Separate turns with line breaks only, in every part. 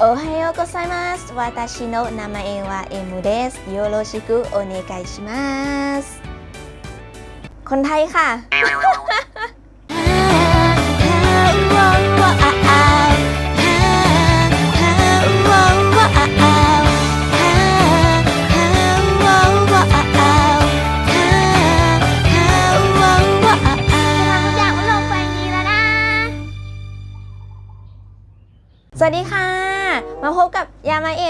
โอไฮโอโกไซมัสวาตาชิโนะนามาเอวาเอมูเดสโยโรชิกุโอเนไกชิมัสคนไทยค่ะ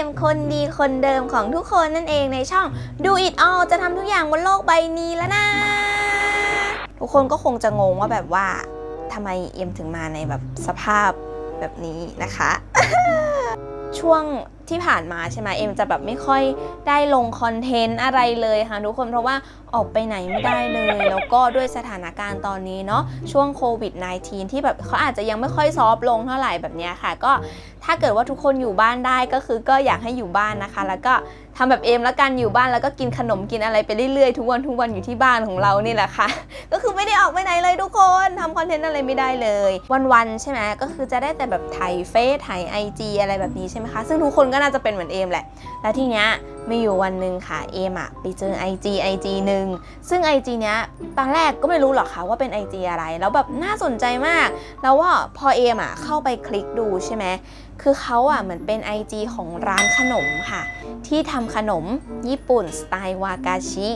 มคนดีคนเดิมของทุกคนนั่นเองในช่อง Do It All จะทำทุกอย่างบนโลกใบนี้แล้วนะ ทุกคนก็คงจะงงว่าแบบว่าทำไมเอ็มถึงมาในแบบสภาพแบบนี้นะคะ ช่วง ที่ผ่านมาใช่ไหมเอ็มจะแบบไม่ค่อยได้ลงคอนเทนต์อะไรเลยค่ะทุกคนเพราะว่าออกไปไหนไม่ได้เลย แล้วก็ด้วยสถานการณ์ตอนนี้เนาะช่วงโควิด -19 ที่แบบเขาอาจจะยังไม่ค่อยซอฟลงเท่าไหร่แบบนี้ค่ะ ก็ถ้าเกิดว่าทุกคนอยู่บ้านได้ก็คือก็อยากให้อยู่บ้านนะคะ แล้วก็ทำแบบเอมแล้วกันอยู่บ้านแล้วก็กินขนมกินอะไรไปเรื่อยๆทุกวันทุกวันอยู่ที่บ้านของเรานี่แหละค่ะ ก็คือไม่ได้ออกไปไหนเลยทุกคนทำคอนเทนต์อะไรไม่ได้เลย วันๆใช่ไหมก็คือจะได้แต่แบบถ่ายเฟซถ่ายไอจีอะไรแบบนี้ใช่ไหมคะซึ่งทุกคนก็น่าจะเป็นเหมือนเอมแหละ แล้วทีเนี้ยมีอยู่วันหนึ่งค่ะเอมอะไปเจอ IG IG หนึ่งซึ่ง IG เนี้ยตอนแรกก็ไม่รู้หรอกค่ะว่าเป็น IG อะไร แล้วแบบน่าสนใจมาก แล้วว่าพอเอมอะเข้าไปคลิกดูใช่ไหมคือเขาอะเหมือนเป็น IG ของร้านขนมค่ะ ที่ทำขนมญี่ปุ่นสไตล์วากาชิ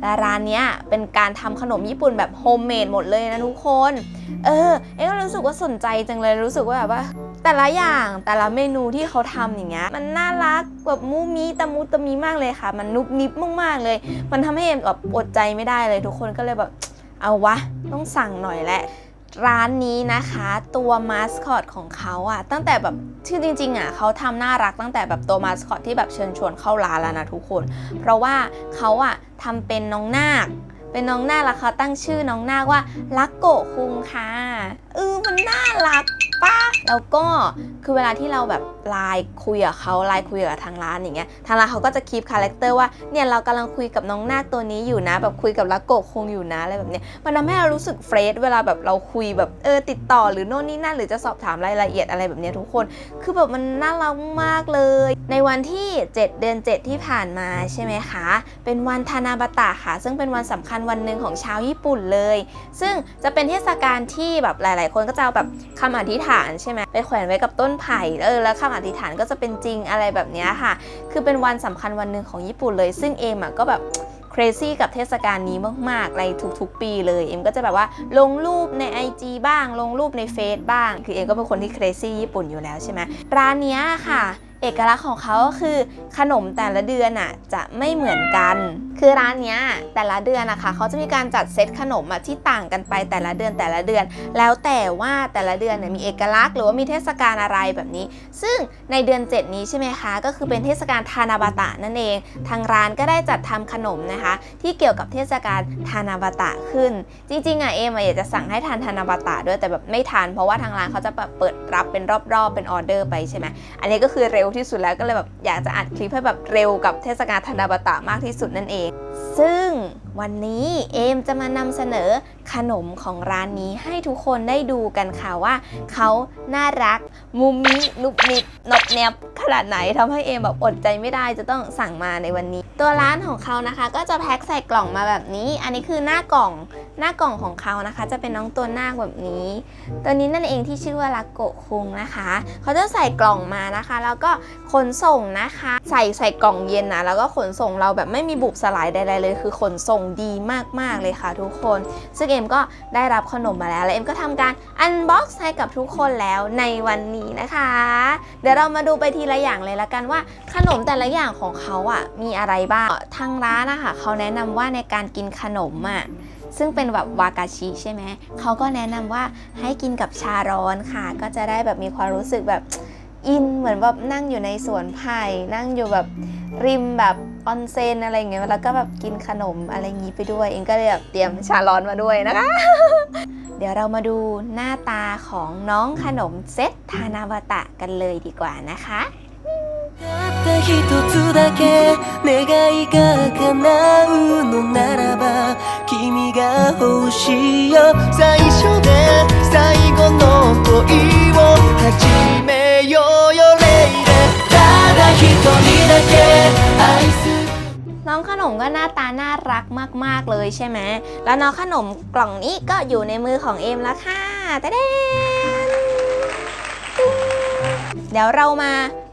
และร้านเนี้ยเป็นการทำขนมญี่ปุ่นแบบโฮมเมดหมดเลยนะทุกคน เออ เอ็ก็รู้สึกว่าสนใจจังเลยรู้สึกว่าแบบว่า แต่ละอย่างแต่ละเมนูที่เขาทำอย่างเงี้ยมันน่ารักแบบมูมีตะมูตะมีมากเลยค่ะ มันนุบนิบมากๆเลย มันทำให้เอ็มแบบอดใจไม่ได้เลยทุกคนก็เลยแบบเอาวะ ต้องสั่งหน่อยแหละ ร้านนี้นะคะตัวมาสคอตของเขาอะตั้งแต่แบบชื่อจริงๆอะเขาทำน่ารักตั้งแต่แบบตัวมาสคอตที่แบบเชิญชวนเข้าร้านแล้วนะทุกคน เพราะว่าเขาอะทำเป็นน้องนาคเป็นน้องนาคแล้วเขาตั้งชื่อน้องนาคว่าลักโกคุงค่ะเออมันน่ารัก ป้าแล้วก็คือเวลาที่เราแบบไลน์คุยกับเขาไลน์คุยกับทางร้านอย่างเงี้ยทางร้านเขาก็จะคีปคาแรคเตอร์ว่าเนี่ยเรากำลังคุยกับน้องนาคตัวนี้อยู่นะ แบบคุยกับลักโกะคงอยู่นะอะไรแบบเนี้ยมันทำให้เรารู้สึกเฟรชเวลาแบบเราคุยแบบเออติดต่อหรือโน่นนี่นั่นหรือจะสอบถามรายละเอียดอะไรแบบเนี้ยทุกคน คือแบบมันน่ารักมากเลย ในวันที่ 7 เดือน 7 ที่ผ่านมาใช่ไหมคะ เป็นวันทานาบาตะค่ะ ซึ่งเป็นวันสำคัญวันหนึ่งของชาวญี่ปุ่นเลย ซึ่งจะเป็นเทศกาลที่แบบหลาย ๆ คนก็จะเอาแบบคำอธิษฐานใช่ไหมไปแขวนไว้กับต้นไผ่เออแล้วคำอธิษฐานก็จะเป็นจริงอะไรแบบนี้ค่ะ คือเป็นวันสำคัญวันหนึ่งของญี่ปุ่นเลย ซึ่งเอมอะก็แบบเครซี่กับเทศกาลนี้มากๆในทุกๆ ปีเลย เอ็มก็จะแบบว่าลงรูปใน IG บ้าง ลงรูปในเฟซบ้าง คือเอ็มก็เป็นคนที่เครซี่ญี่ปุ่นอยู่แล้วใช่ไหมร้านนี้ค่ะ เอกลักษณ์ของเขาก็คือขนมแต่ละเดือนอะจะไม่เหมือนกัน คือร้านเนี้ยแต่ละเดือนนะคะเขาจะมีการจัดเซตขนมอะที่ต่างกันไปแต่ละเดือนแต่ละเดือน แล้วแต่ว่าแต่ละเดือนเนี่ยมีเอกลักษณ์หรือว่ามีเทศกาลอะไรแบบนี้ ซึ่งในเดือน 7 นี้ใช่ไหมคะ ก็คือเป็นเทศกาลทานาบาตะนั่นเอง ทางร้านก็ได้จัดทำขนมนะคะ ที่เกี่ยวกับเทศกาลทานาบาตะขึ้น จริงๆอะเอมอะอยากจะสั่งให้ทานทานาบาตะด้วยแต่แบบไม่ทานเพราะว่าทางร้านเขาจะแบบเปิดรับเป็นรอบๆเป็นออเดอร์ไปใช่ไหมอันนี้ก็คือเร็วที่สุดแล้วก็เลยแบบอยากจะอัดคลิปให้แบบเร็วกับเทศกาลธนาบาตะมากที่สุดนั่นเอง ซึ่งวันนี้เอมจะมานำเสนอขนมของร้านนี้ให้ทุกคนได้ดูกันค่ะว่าเขาน่ารัก มุมมินุบนิบนบแนบขนาดไหนทำให้เอมแบบอดใจไม่ได้จะต้องสั่งมาในวันนี้ ตัวร้านของเขานะคะ ก็จะแพ็คใส่กล่องมาแบบนี้ อันนี้คือหน้ากล่องหน้ากล่องของเขานะคะ จะเป็นน้องตัวนาคแบบนี้ ตัวนี้นั่นเองที่ชื่อว่าลักโกคุงนะคะเขาจะใส่กล่องมานะคะ แล้วก็ขนส่งนะคะ ใส่ใส่กล่องเย็นนะแล้วก็ขนส่งเราแบบไม่มีบุบสลายใดๆเลย คือขนส่งดีมากๆเลยค่ะทุกคน ซึ่งเอ็มก็ได้รับขนมมาแล้ว และเอ็มก็ทำการอันบ็อกซ์ให้กับทุกคนแล้วในวันนี้นะคะ เดี๋ยวเรามาดูไปทีละอย่างเลยละกันว่า ขนมแต่ละอย่างของเขาอะมีอะไรบ้างทางร้านนะคะเขาแนะนำว่าในการกินขนมอะซึ่งเป็นแบบวากาชิใช่ไหม เขาก็แนะนำว่าให้กินกับชาร้อนค่ะ ก็จะได้แบบมีความรู้สึกแบบอินเหมือนแบบนั่งอยู่ในสวนไผ่นั่งอยู่แบบริมแบบ ออนเซนอะไรอย่างเงี้ยแล้วก็แบบกินขนมอะไรอย่างงี้ไปด้วย เองก็เลยแบบเตรียมชาร้อนมาด้วยนะคะ เดี๋ยวเรามาดูหน้าตาของน้องขนมเซตทานาวตะกันเลยดีกว่านะคะ
たった一つだけ願いが叶うのならば君が欲しいよ最初で最後の恋を始めようよレイレ น้องขนมก็
หน้าตาน่ารักมาก ๆ เลยใช่ไหม แล้วน้องขนมกล่องนี้ก็อยู่ในมือของเอมแล้วค่ะตะเด้เดี๋ยวเรามา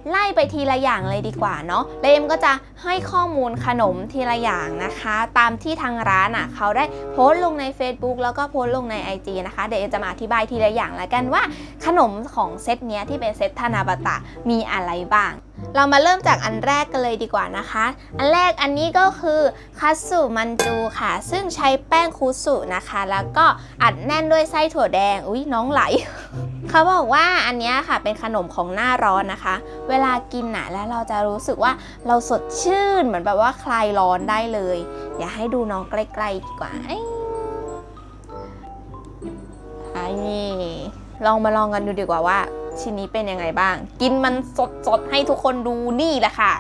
ไล่ไปทีละอย่างเลยดีกว่าเนาะแล้วเอมก็จะให้ข้อมูลขนมทีละอย่างนะคะ ตามที่ทางร้านอะ เขาได้โพสต์ลงใน Facebook แล้วก็โพสต์ลงใน IG นะคะ เดี๋ยวเอมจะมาอธิบายทีละอย่างแล้วกันว่า ขนมของเซตเนี้ยที่เป็นเซตทานาบตะมีอะไรบ้าง เรามาเริ่มจากอันแรกกันเลยดีกว่านะคะ อันแรกอันนี้ก็คือคัตสึมันจูค่ะ ซึ่งใช้แป้งคุสุนะคะ แล้วก็อัดแน่นด้วยไส้ถั่วแดง อุ้ยน้องไหล เขาบอกว่าอันนี้ค่ะเป็นขนมของหน้าร้อนนะคะ เวลากินน่ะแล้วเราจะรู้สึกว่าเราสดชื่นเหมือนแบบว่าคลายร้อนได้เลยเดี๋ยวให้ดูน้องใกล้ๆดีกว่าอ้ไอ้นี่ลองมาลองกันดูดีกว่าว่า ชิ้นนี้เป็นยังไงบ้าง กินมันสดๆ ให้ทุกคนดูนี่แหละค่ะ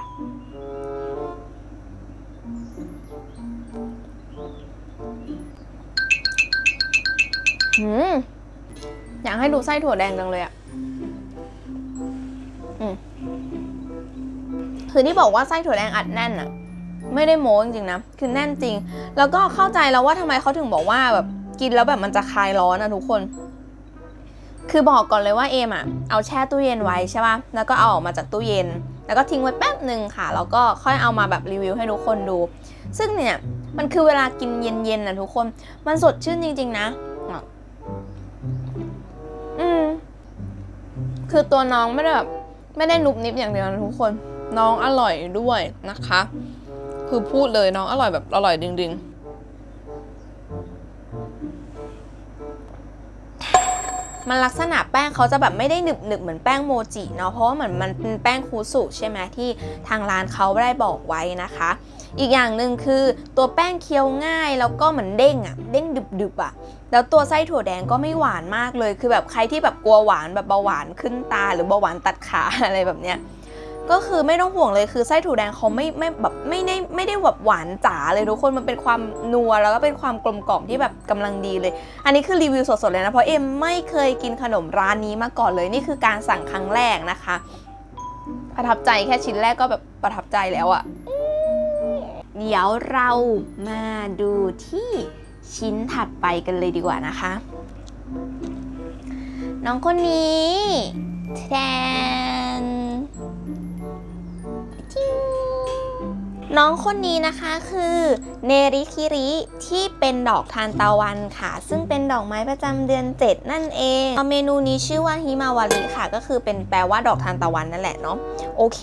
หืมอยากให้ดูไส้ถั่วแดงจังเลยอะอคือที่บอกว่าไส้ถั่วแดงอัดแน่นอะไม่ได้โม้จริงๆนะ คือแน่นจริง แล้วก็เข้าใจแล้วว่าทำไมเขาถึงบอกว่าแบบกินแล้วแบบมันจะคลายร้อนอะทุกคน คือบอกก่อนเลยว่าเอมอะเอาแช่ตู้เย็นไว้ใช่ป่ะ แล้วก็เอาออกมาจากตู้เย็น แล้วก็ทิ้งไว้แป๊บหนึ่งค่ะ แล้วก็ค่อยเอามาแบบรีวิวให้ทุกคนดู ซึ่งเนี่ยมันคือเวลากินเย็นๆนะทุกคน มันสดชื่นจริง ๆ นะ อืม คือตัวน้องไม่ได้แบบไม่ได้นุบนิบอย่างเดียวนะทุกคน น้องอร่อยด้วยนะคะ คือพูดเลยน้องอร่อยแบบอร่อยจริงๆ มันลักษณะแป้งเขาจะแบบไม่ได้หนึบหนึบเหมือนแป้งโมจิเนาะเพราะว่าเหมือนมันเป็นแป้งคูสุใช่ไหมที่ทางร้านเขาได้บอกไว้นะคะ อีกอย่างหนึ่งคือตัวแป้งเคี้ยวง่ายแล้วก็เหมือนเด้งอะเด้งดึบๆอะแล้วตัวไส้ถั่วแดงก็ไม่หวานมากเลย คือแบบใครที่แบบกลัวหวานแบบเบาหวานขึ้นตาหรือเบาหวานตัดขาอะไรแบบเนี้ย ก็คือไม่ต้องห่วงเลยคือไส้ถั่วแดงเขาไม่ไม่แบบไม่ได้ไม่ได้แบบหวานจ๋าเลยทุกคนมันเป็นความนัวแล้วก็เป็นความกลมกล่อมที่แบบกำลังดีเลย อันนี้คือรีวิวสดๆเลยนะเพราะเอ็มไม่เคยกินขนมร้านนี้มาก่อนเลยนี่คือการสั่งครั้งแรกนะคะ ประทับใจแค่ชิ้นแรกก็แบบประทับใจแล้วอะเดี๋ยวเรามาดูที่ชิ้นถัดไปกันเลยดีกว่านะคะ น้องคนนี้แทน น้องคนนี้นะคะคือเนริคิริที่เป็นดอกทานตะวันค่ะ ซึ่งเป็นดอกไม้ประจำเดือน 7 นั่นเองเมนูนี้ชื่อว่าฮิมาวาริค่ะ ก็คือเป็นแปลว่าดอกทานตะวันนั่นแหละเนาะโอเค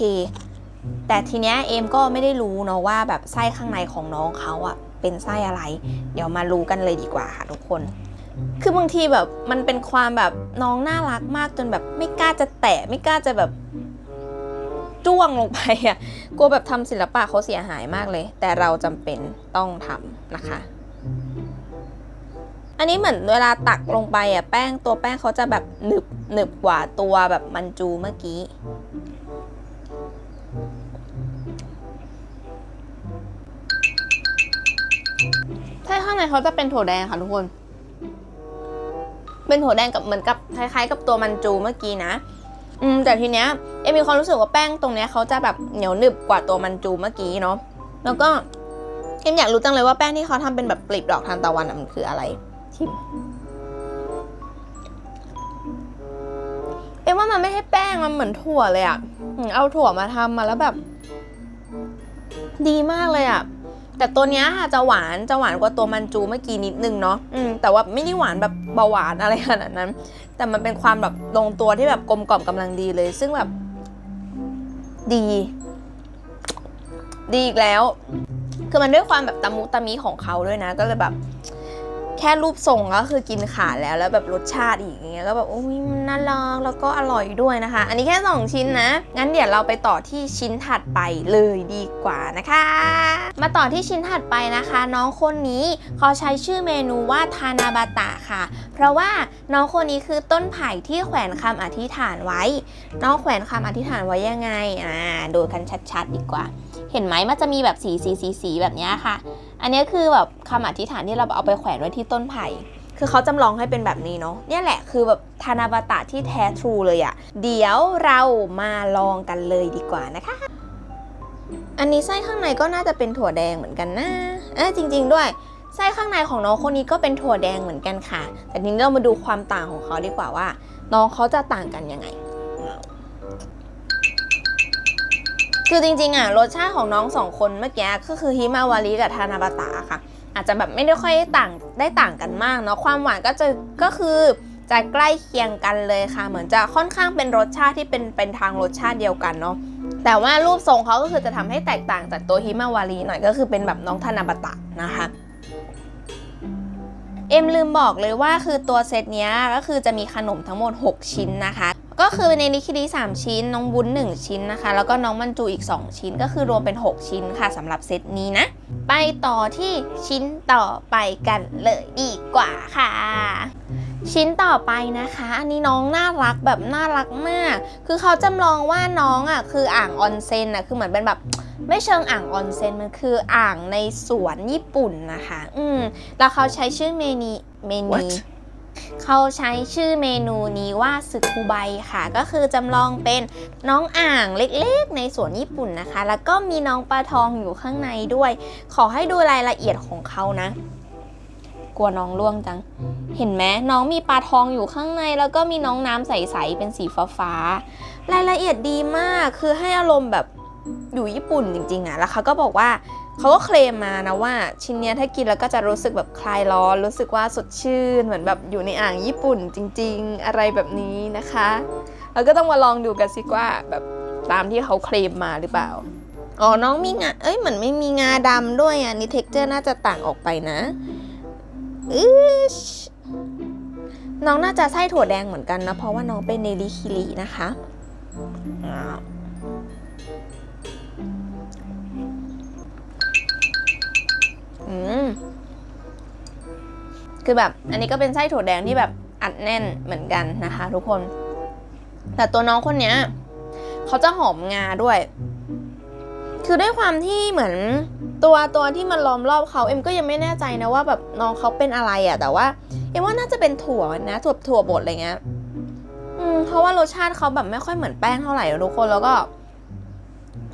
แต่ทีเนี้ยเอมก็ไม่ได้รู้เนาะว่าแบบไส้ข้างในของน้องเขาอะเป็นไส้อะไร เดี๋ยวมารู้กันเลยดีกว่าค่ะทุกคน คือบางทีแบบมันเป็นความแบบน้องน่ารักมากจนแบบไม่กล้าจะแตะไม่กล้าจะแบบ จ้วงลงไปอะกลัวแบบทำศิลปะเขาเสียหายมากเลย แต่เราจำเป็นต้องทำนะคะ อันนี้เหมือนเวลาตักลงไปอะแป้งตัวแป้งเขาจะแบบหนึบหนึบกว่าตัวแบบมันจูเมื่อกี้ใช่ข้างในเขาจะเป็นถั่วแดงค่ะทุกคน เป็นถั่วแดงกับเหมือนกับคล้ายๆ กับตัวมันจูเมื่อกี้นะ อืมแต่ทีเนี้ยเอ็มมีความรู้สึกว่าแป้งตรงเนี้ยเขาจะแบบเหนียวหนึบกว่าตัวมันจูเมื่อกี้เนาะแล้วก็เอ็มอยากรู้จังเลยว่าแป้งที่เขาทำเป็นแบบกลีบดอกทานตะวันอะมันคืออะไรชิมเอ็มว่ามันไม่ใช่แป้งมันเหมือนถั่วเลยอะเอาถั่วมาทำมาแล้วแบบ ดีมากเลยอะ แต่ตัวเนี้ยค่ะจะหวานจะหวานกว่าตัวมันจูเมื่อกี้นิดนึงเนาะอืมแต่ว่าไม่ได้หวานแบบเบาหวานอะไรขนาดนั้น แต่มันเป็นความแบบลงตัวที่แบบกลมกล่อมกำลังดีเลย ซึ่งแบบ ดี ดีอีกแล้ว คือมันด้วยความแบบตะมุตะมิของเขาด้วยนะ ก็เลยแบบ แค่รูปทรงก็คือกินขาดแล้วแล้วแบบรสชาติอีกอย่างเงี้ยก็แบบโอ้ยมันน่ารักแล้วก็อร่อยด้วยนะคะ อันนี้แค่ 2 ชิ้นนะ งั้นเดี๋ยวเราไปต่อที่ชิ้นถัดไปเลยดีกว่านะคะ มาต่อที่ชิ้นถัดไปนะคะ น้องคนนี้เขาใช้ชื่อเมนูว่าทานาบาตะค่ะ เพราะว่าน้องคนนี้คือต้นไผ่ที่แขวนคำอธิษฐานไว้ น้องแขวนคำอธิษฐานไว้ยังไงอ่าดูกันชัดๆ ดีกว่า เห็นไหมมันจะมีแบบสีสีสีสีแบบเนี้ยค่ะ อันนี้คือแบบคำอธิษฐานที่เราเอาไปแขวนไว้ที่ต้นไผ่คือเขาจำลองให้เป็นแบบนี้เนาะเนี่ยแหละคือแบบธนาบาตะที่แท้ทรูเลยอะเดี๋ยวเรามาลองกันเลยดีกว่านะคะ อันนี้ไส้ข้างในก็น่าจะเป็นถั่วแดงเหมือนกันนะเออจริง ๆ ด้วยไส้ข้างในของน้องคนนี้ก็เป็นถั่วแดงเหมือนกันค่ะ แต่ทีนี้เรามาดูความต่างของเขาดีกว่าว่า น้องเขาจะต่างกันยังไง คือจริงๆอะรสชาติของน้องสองคนเมื่อกี้ก็คือฮิมาวาริกับทานาบาตะค่ะ อาจจะแบบไม่ได้ค่อยได้ต่างได้ต่างกันมากเนาะความหวานก็จะก็คือจะใกล้เคียงกันเลยค่ะ เหมือนจะค่อนข้างเป็นรสชาติที่เป็นเป็นทางรสชาติเดียวกันเนาะแต่ว่ารูปทรงเขาก็คือจะทำให้แตกต่างจากตัวฮิมาวารีหน่อยก็คือเป็นแบบน้องทานาบาตะนะคะเอ็มลืมบอกเลยว่าคือตัวเซตเนี้ยก็คือจะมีขนมทั้งหมด 6 ชิ้นนะคะ ก็คือในนิคิริ3ชิ้น น้องวุ้น 1 ชิ้นนะคะ แล้วก็น้องมันจูอีก 2 ชิ้น ก็คือรวมเป็น 6 ชิ้นค่ะสำหรับเซตนี้นะ ไปต่อที่ชิ้นต่อไปกันเลยดีกว่าค่ะชิ้นต่อไปนะคะ อันนี้น้องน่ารักแบบน่ารักมาก คือเขาจำลองว่าน้องอะคืออ่างออนเซ็นอะคือเหมือนเป็นแบบไม่เชิงอ่างออนเซ็นมันคืออ่างในสวนญี่ปุ่นนะคะ อืมแล้วเขาใช้ชื่อเมนีเมนี
What?
เขาใช้ชื่อเมนูนี้ว่าสึคุไบค่ะ ก็คือจำลองเป็นน้องอ่างเล็กๆ ในสวนญี่ปุ่นนะคะ แล้วก็มีน้องปลาทองอยู่ข้างในด้วย ขอให้ดูรายละเอียดของเขานะ กลัวน้องล่วงจัง เห็นไหมน้องมีปลาทองอยู่ข้างใน แล้วก็มีน้องน้ำใสๆเป็นสีฟ้าๆรายละเอียดดีมากคือให้อารมณ์แบบอยู่ญี่ปุ่นจริงๆอะแล้วเขาก็บอกว่าเขาก็เคลมมานะว่าชิ้นเนี้ยถ้ากินแล้วก็จะรู้สึกแบบคลายร้อน รู้สึกว่าสดชื่น เหมือนแบบอยู่ในอ่างญี่ปุ่นจริง ๆ อะไรแบบนี้นะคะเราก็ต้องมาลองดูกันสิว่าแบบตามที่เขาเคลมมาหรือเปล่าอ๋อน้องมีงาเอ้ยเหมือนไม่มีงาดำด้วยอะนี่เท็กเจอร์น่าจะต่างออกไปนะอืชน้องน่าจะไส้ถั่วแดงเหมือนกันนะ เพราะว่าน้องเป็นเนริคิรินะคะ อืมคือแบบ อันนี้ก็เป็นไส้ถั่วแดงที่แบบอัดแน่นเหมือนกันนะคะ ทุกคน แต่ตัวน้องคนเนี้ยเขาจะหอมงาด้วย คือด้วยความที่เหมือนตัวตัวที่มันล้อมรอบเขาเอ็มก็ยังไม่แน่ใจนะว่าแบบน้องเขาเป็นอะไรอะ่ะ แต่ว่าเอ็มว่าน่าจะเป็นถั่วนะถั่วถั่วบดอะไรเงี้ย อืมเพราะว่ารสชาติเขาแบบไม่ค่อยเหมือนแป้งเท่าไหร่ทุกคนแล้วก็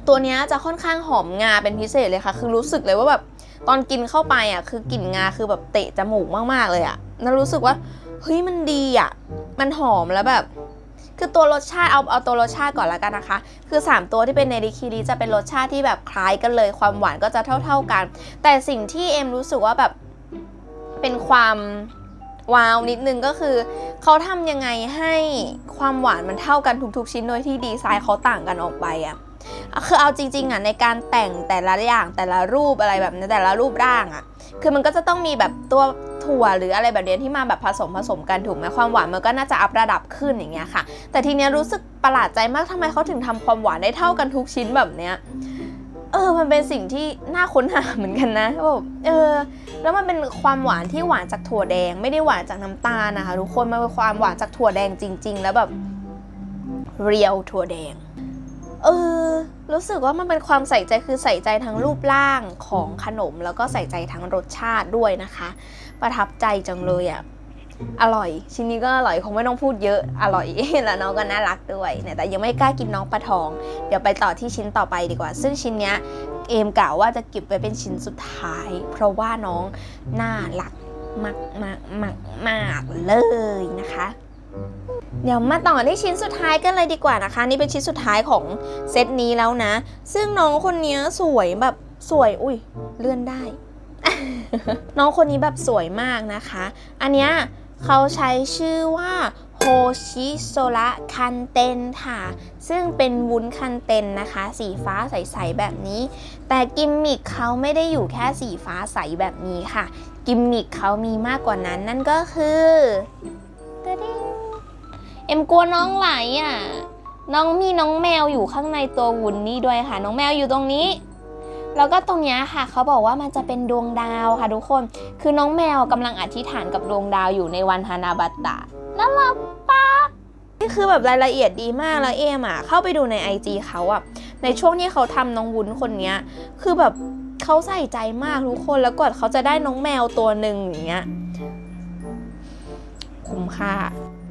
ตัวนี้จะค่อนข้างหอมงาเป็นพิเศษเลยค่ะ คือรู้สึกเลยว่าแบบตอนกินเข้าไปอะคือกลิ่นงาคือแบบเตะจมูกมากๆเลยอะแล้วรู้สึกว่าเฮ้ยมันดีอะมันหอมแล้วแบบคือตัวรสชาติเอาเอาตัวรสชาติก่อนแล้วกันนะคะ คือ 3 ตัวที่เป็นเนริคิริจะเป็นรสชาติที่แบบคล้ายกันเลย ความหวานก็จะเท่า ๆกัน แต่สิ่งที่เอ็มรู้สึกว่าแบบเป็นความว้าวนิดนึงก็คือ เขาทำยังไงให้ความหวานมันเท่ากันทุกๆชิ้นโดยที่ดีไซน์เขาต่างกันออกไปอะ คือเอาจริงๆอะในการแต่งแต่ละอย่างแต่ละรูปอะไรแบบนี้แต่ละรูปร่างอะ คือมันก็จะต้องมีแบบตัวถั่วหรืออะไรแบบเนี้ยที่มาแบบผสมผสมกันถูกไหมความหวานมันก็น่าจะอัพระดับขึ้นอย่างเงี้ยค่ะ แต่ทีเนี้ยรู้สึกประหลาดใจมากทำไมเขาถึงทำความหวานได้เท่ากันทุกชิ้นแบบเนี้ยเออ มันเป็นสิ่งที่น่าค้นหาเหมือนกันนะแบบเออ แล้วมันเป็นความหวานที่หวานจากถั่วแดง ไม่ได้หวานจากน้ำตาลนะคะทุกคน มันเป็นความหวานจากถั่วแดงจริง ๆ แล้วแบบเรียวถั่วแดง เออ รู้สึกว่ามันเป็นความใส่ใจคือใส่ใจทั้งรูปร่างของขนม แล้วก็ใส่ใจทั้งรสชาติด้วยนะคะ ประทับใจจังเลยอะ่ะอร่อย ชิ้นนี้ก็อร่อยคงไม่ต้องพูดเยอะอร่อยแล้วน้องก็น่ารักด้วยเนี่ยแต่ยังไม่กล้ากินน้องปลาทอง เดี๋ยวไปต่อที่ชิ้นต่อไปดีกว่า ซึ่งชิ้นเนี้ยเอมกล่าวว่าจะเก็บไว้เป็นชิ้นสุดท้าย เพราะว่าน้องน่ารักมากมากมากมากเลยนะคะ เดี๋ยวมาต่อที่ชิ้นสุดท้ายกันเลยดีกว่านะคะ นี่เป็นชิ้นสุดท้ายของเซตนี้แล้วนะ ซึ่งน้องคนนี้สวยแบบสวยอุ้ยเลื่อนได้ น้องคนนี้แบบสวยมากนะคะ อันเนี้ยเขาใช้ชื่อว่าโฮชิโซระคันเตนค่ะ ซึ่งเป็นวุ้นคันเตนนะคะ สีฟ้าใส ๆ แบบนี้ แต่กิมมิคเขาไม่ได้อยู่แค่สีฟ้าใสแบบนี้ค่ะ กิมมิคเขามีมากกว่านั้นนั่นก็คือตะดิ้ง เอ็มกลัวน้องไหลอะ น้องมีน้องแมวอยู่ข้างในตัววุ้นนี่ด้วยค่ะ น้องแมวอยู่ตรงนี้ แล้วก็ตรงเนี้ยค่ะ เขาบอกว่ามันจะเป็นดวงดาวค่ะทุกคน คือน้องแมวกำลังอธิษฐานกับดวงดาวอยู่ในวันฮานาบัตตะน่ารักปะนี่คือแบบรายละเอียดดีมากแล้วเอมอะเข้าไปดูใน IG เขาอะ ในช่วงที่เขาทำน้องวุ้นคนเนี้ยคือแบบเขาใส่ใจมากทุกคนแล้วกว่าเขาจะได้น้องแมวตัวหนึ่งอย่างเงี้ยคุ้มค่า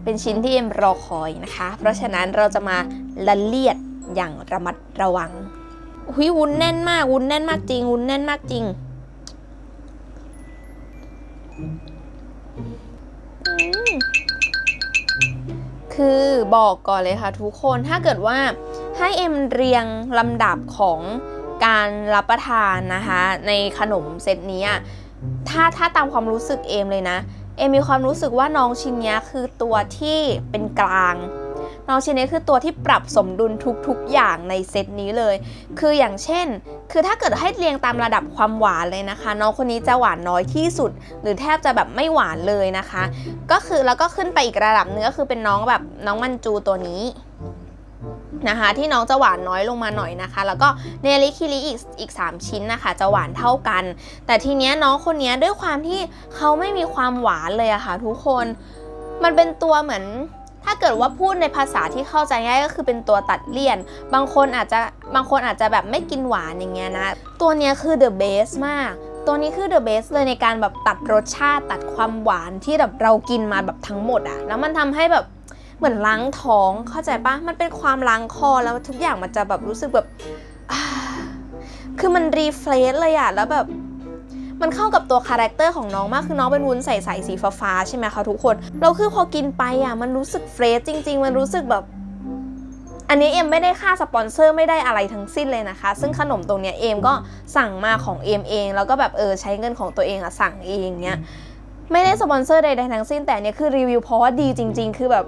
เป็นชิ้นที่เอ็มรอคอยนะคะ เพราะฉะนั้นเราจะมาละเลียดอย่างระมัดระวังหุยวุ้นแน่นมากวุ้นแน่นมากจริงวุ้นแน่นมากจริงคือบอกก่อนเลยค่ะทุกคนถ้าเกิดว่าให้เอ็มเรียงลำดับของการรับประทานนะคะ ในขนมเซตนี้อะถ้าถ้าตามความรู้สึกเอมเลยนะ เอมมีความรู้สึกว่าน้องชิ้นเนี้ยคือตัวที่เป็นกลาง น้องชิ้นนี้คือตัวที่ปรับสมดุลทุกๆอย่างในเซตนี้เลย คืออย่างเช่น คือถ้าเกิดให้เรียงตามระดับความหวานเลยนะคะ น้องคนนี้จะหวานน้อยที่สุด หรือแทบจะแบบไม่หวานเลยนะคะ ก็คือแล้วก็ขึ้นไปอีกระดับนึงก็คือเป็นน้องแบบน้องมันจูตัวนี้ นะคะที่น้องจะหวานน้อยลงมาหน่อยนะคะ แล้วก็เนลิคิริอีกอีก 3 ชิ้นนะคะ จะหวานเท่ากัน แต่ทีเนี้ยน้องคนนี้ด้วยความที่เขาไม่มีความหวานเลยอะค่ะทุกคนมันเป็นตัวเหมือน ถ้าเกิดว่าพูดในภาษาที่เข้าใจง่ายก็คือเป็นตัวตัดเลี่ยน บางคนอาจจะบางคนอาจจะแบบไม่กินหวานอย่างเงี้ยนะ ตัวเนี้ยคือ the best มากตัวนี้คือ the best เลยในการแบบตัดรสชาติตัดความหวานที่แบบเรากินมาแบบทั้งหมดอะแล้วมันทำให้แบบ เหมือนล้างท้องเข้าใจปะมันเป็นความล้างคอแล้วทุกอย่างมันจะแบบรู้สึกแบบคือมันรีเฟรชเลยอะแล้วแบบมันเข้ากับตัวคาแรคเตอร์ของน้องมากคือน้องเป็นวุ้นใสๆสีฟ้าใช่ไหมคะทุกคนแล้วคือพอกินไปอะมันรู้สึกเฟรชจริง ๆ มันรู้สึกแบบ อันนี้เอ็มไม่ได้ค่าสปอนเซอร์ไม่ได้อะไรทั้งสิ้นเลยนะคะ ซึ่งขนมตรงเนี้ยเอ็มก็สั่งมาของเอ็มเอง แล้วก็แบบเออใช้เงินของตัวเองอะสั่งเองเนี้ยไม่ได้สปอนเซอร์ใดๆทั้งสิ้นแต่เนี้ยคือรีวิวเพราะว่าดีจริง ๆ คือแบบ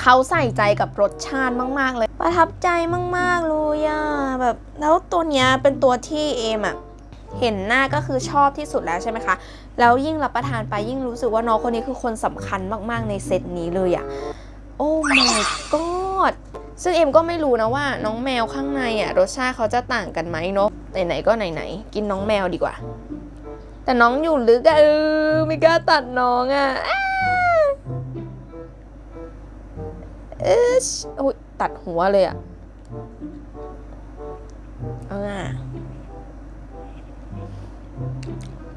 เขาใส่ใจกับรสชาติมาก ๆ เลย ประทับใจมาก ๆ เลยอะแบบแล้วตัวเนี้ยเป็นตัวที่เอ็มอะเห็นหน้าก็คือชอบที่สุดแล้วใช่ไหมคะ แล้วยิ่งรับประทานไปยิ่งรู้สึกว่าน้องคนนี้คือคนสำคัญมาก ๆ ในเซตนี้เลยอะโอ้ my god ซึ่งเอ็มก็ไม่รู้นะว่าน้องแมวข้างในอะรสชาติเขาจะต่างกันไหมเนาะไหนๆก็ไหนๆกินน้องแมวดีกว่า แต่น้องอยู่ลึกอะเออไม่กล้าตัดน้องอะ เออโอ้ยตัดหัวเลยอะเอาอะ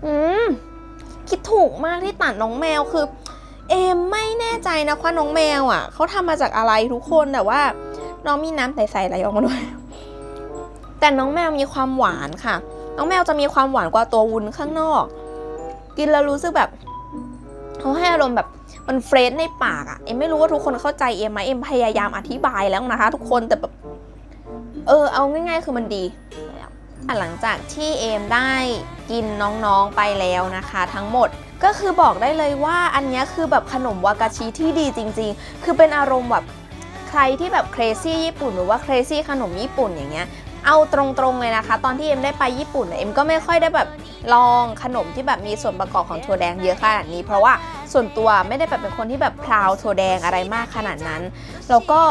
อืมคิดถูกมากที่ตัดน้องแมวคือ เอมไม่แน่ใจนะว่าน้องแมวอะเขาทำมาจากอะไรทุกคนแต่ว่า น้องมีน้ำใสๆไหลออกมาด้วย แต่น้องแมวมีความหวานค่ะ น้องแมวจะมีความหวานกว่าตัววุ้นข้างนอก กินแล้วรู้สึกแบบเขาให้อารมณ์แบบ มันเฟรชในปากอะเอ็มไม่รู้ว่าทุกคนเข้าใจเอ็มไหมเอ็มพยายามอธิบายแล้วนะคะ ทุกคนแต่แบบเออเอาง่าย ๆ คือมันดีหลังจากที่เอมได้กินน้องๆไปแล้วนะคะ ทั้งหมดก็คือบอกได้เลยว่าอันนี้คือแบบขนมวากาชิที่ดีจริง ๆ คือเป็นอารมณ์แบบใครที่แบบเครซี่ญี่ปุ่นหรือว่าเครซี่ขนมญี่ปุ่นอย่างเงี้ย เอาตรงๆเลยนะคะ ตอนที่เอ็มได้ไปญี่ปุ่นเอ็มก็ไม่ค่อยได้แบบลองขนมที่แบบมีส่วนประกอบของถั่วแดงเยอะขนาดนี้ เพราะว่าส่วนตัวไม่ได้แบบเป็นคนที่แบบพราวถั่วแดงอะไรมากขนาดนั้น แล้วก็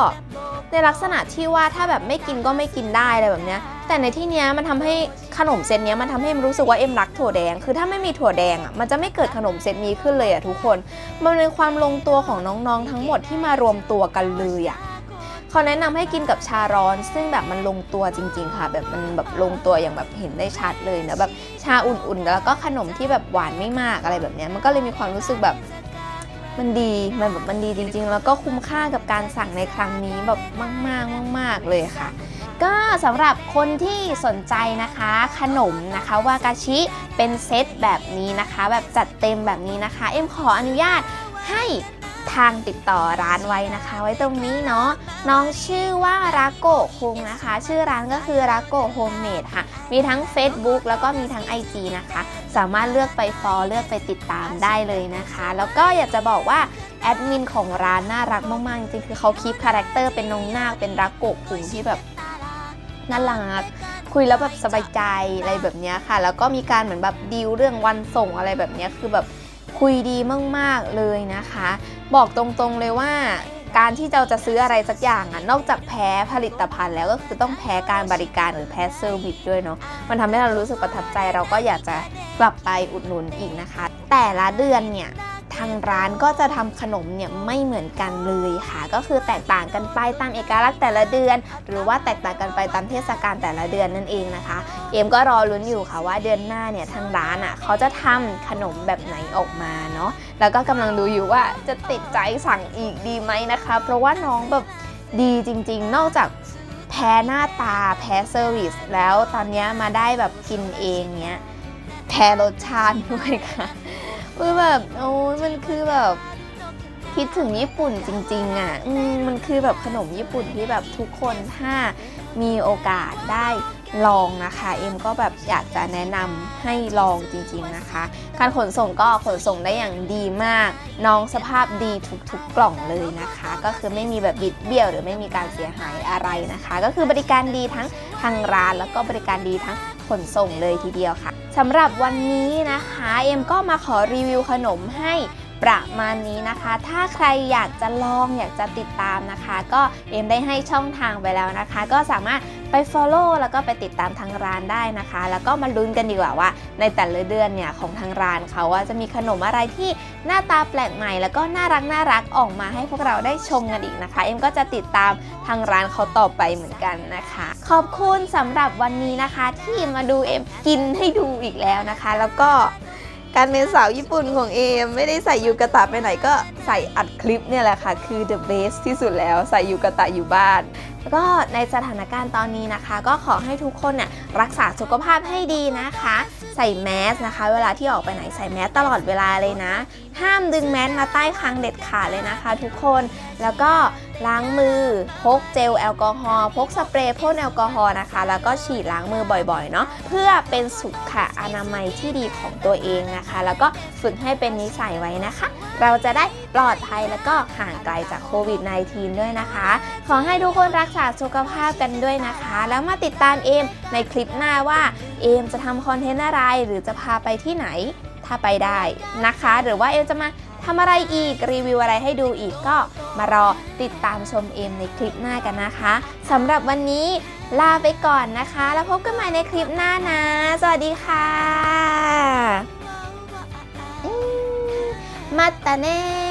ในลักษณะที่ว่าถ้าแบบไม่กินก็ไม่กินได้อะไรแบบเนี้ยแต่ในที่เนี้ยมันทำให้ขนมเซตเนี้ยมันทำให้เอ็มรู้สึกว่าเอ็มรักถั่วแดง คือถ้าไม่มีถั่วแดงอะมันจะไม่เกิดขนมเซตนี้ขึ้นเลยอะทุกคน มันเป็นความลงตัวของน้องๆทั้งหมดที่มารวมตัวกันเลยอะ เขาแนะนำให้กินกับชาร้อน ซึ่งแบบมันลงตัวจริง ๆ ค่ะ แบบมันแบบลงตัวอย่างแบบเห็นได้ชัดเลยนะแบบชาอุ่นๆ แล้วก็ขนมที่แบบหวานไม่มากอะไรแบบเนี้ยมันก็เลยมีความรู้สึกแบบมันดีมันแบบมันดีจริง ๆ แล้วก็คุ้มค่ากับการสั่งในครั้งนี้แบบมากๆมาก ๆเลยค่ะ ก็สำหรับคนที่สนใจนะคะ ขนมนะคะวากาชิเป็นเซตแบบนี้นะคะ แบบจัดเต็มแบบนี้นะคะ เอ็มขออนุญาตให้ ทางติดต่อร้านไว้นะคะ ไว้ตรงนี้เนาะน้องชื่อว่าราโกคุงนะคะ ชื่อร้านก็คือราโกโฮมเมดค่ะ มีทั้ง Facebook แล้วก็มีทั้ง IG นะคะ สามารถเลือกไปฟอลเลือกไปติดตามได้เลยนะคะ แล้วก็อยากจะบอกว่าแอดมินของร้านน่ารักมากๆจริงๆคือเขาคีปคาแรคเตอร์เป็นน้องนาคเป็นรักโกคุงที่แบบน่ารักคุยแล้วแบบสบายใจอะไรแบบนี้ค่ะ แล้วก็มีการเหมือนแบบดีลเรื่องวันส่งอะไรแบบนี้คือแบบ คุยดีมากๆเลยนะคะ บอกตรงๆเลยว่าการที่เราจะซื้ออะไรสักอย่างอะนอกจากแพ้ผลิตภัณฑ์แล้วก็คือต้องแพ้การบริการหรือแพ้เซอร์วิสด้วยเนาะมันทำให้เรารู้สึกประทับใจเราก็อยากจะกลับไปอุดหนุนอีกนะคะ แต่ละเดือนเนี่ย ทางร้านก็จะทำขนมเนี่ยไม่เหมือนกันเลยค่ะ ก็คือแตกต่างกันไปตามเอกลักษณ์แต่ละเดือน หรือว่าแตกต่างกันไปตามเทศกาลแต่ละเดือนนั่นเองนะคะ เอมก็รอลุ้นอยู่ค่ะว่าเดือนหน้าเนี่ยทางร้านอะเขาจะทำขนมแบบไหนออกมาเนาะแล้วก็กำลังดูอยู่ว่าจะติดใจสั่งอีกดีไหมนะคะ เพราะว่าน้องแบบดีจริง ๆ นอกจากแพ้หน้าตาแพ้เซอร์วิสแล้วตอนนี้มาได้แบบกินเองเนี้ยแพ้รสชาติด้วยค่ะ คือแบบโอ้ยมันคือแบบคิดถึงญี่ปุ่นจริงๆอะอืมมันคือแบบขนมญี่ปุ่นที่แบบทุกคนถ้ามีโอกาสได้ลองนะคะ เอ็มก็แบบอยากจะแนะนำให้ลองจริงๆนะคะ การขนส่งก็ขนส่งได้อย่างดีมาก น้องสภาพดีทุกๆกล่องเลยนะคะ ก็คือไม่มีแบบบิดเบี้ยวหรือไม่มีการเสียหายอะไรนะคะ ก็คือบริการดีทั้งทางร้านแล้วก็บริการดีทั้ง ขนส่งเลยทีเดียวค่ะสำหรับวันนี้นะคะ เอ็มก็มาขอรีวิวขนมให้ ประมาณนี้นะคะ ถ้าใครอยากจะลองอยากจะติดตามนะคะ ก็เอ็มได้ให้ช่องทางไปแล้วนะคะ ก็สามารถไป Follow แล้วก็ไปติดตามทางร้านได้นะคะ แล้วก็มาลุ้นกันดีกว่าว่า ในแต่ละเดือนเนี่ยของทางร้านเขาว่าจะมีขนมอะไรที่หน้าตาแปลกใหม่ แล้วก็น่ารักน่ารักออกมาให้พวกเราได้ชมกันอีกนะคะ เอ็มก็จะติดตามทางร้านเขาต่อไปเหมือนกันนะคะ ขอบคุณสำหรับวันนี้นะคะ ที่มาดูเอ็มกินให้ดูอีกแล้วนะคะ แล้วก็ การเป็นสาวญี่ปุ่นของเอมไม่ได้ใส่ยูกะตะไปไหนก็ใส่อัดคลิปเนี่ยแหละค่ะ คือ the best ที่สุดแล้วใส่ยูกะตะอยู่บ้านแล้วก็ในสถานการณ์ตอนนี้นะคะ ก็ขอให้ทุกคนเนี่ย รักษาสุขภาพให้ดีนะคะ ใส่แมสนะคะ เวลาที่ออกไปไหนใส่แมสตลอดเวลาเลยนะ ห้ามดึงแมสมาใต้คางเด็ดขาดเลยนะคะ ทุกคนแล้วก็ล้างมือพกเจลแอลกอฮอล์พกสเปรย์พ่นแอลกอฮอล์นะคะ แล้วก็ฉีดล้างมือบ่อยๆเนาะเพื่อเป็นสุขอนามัยที่ดีของตัวเองนะคะ แล้วก็ฝึกให้เป็นนิสัยไว้นะคะ เราจะได้ปลอดภัยแล้วก็ห่างไกลจากโควิด -19 ด้วยนะคะ ขอให้ทุกคนรักษาสุขภาพกันด้วยนะคะ แล้วมาติดตามเอมในคลิปหน้าว่าเอมจะทำคอนเทนต์อะไรหรือจะพาไปที่ไหนถ้าไปได้นะคะ หรือว่าเอมจะมาทำอะไรอีกรีวิวอะไรให้ดูอีกก็มารอติดตามชมเอมในคลิปหน้ากันนะคะสำหรับวันนี้ลาไปก่อนนะคะ แล้วพบกันใหม่ในคลิปหน้านะ สวัสดีค่ะมมาตาเน่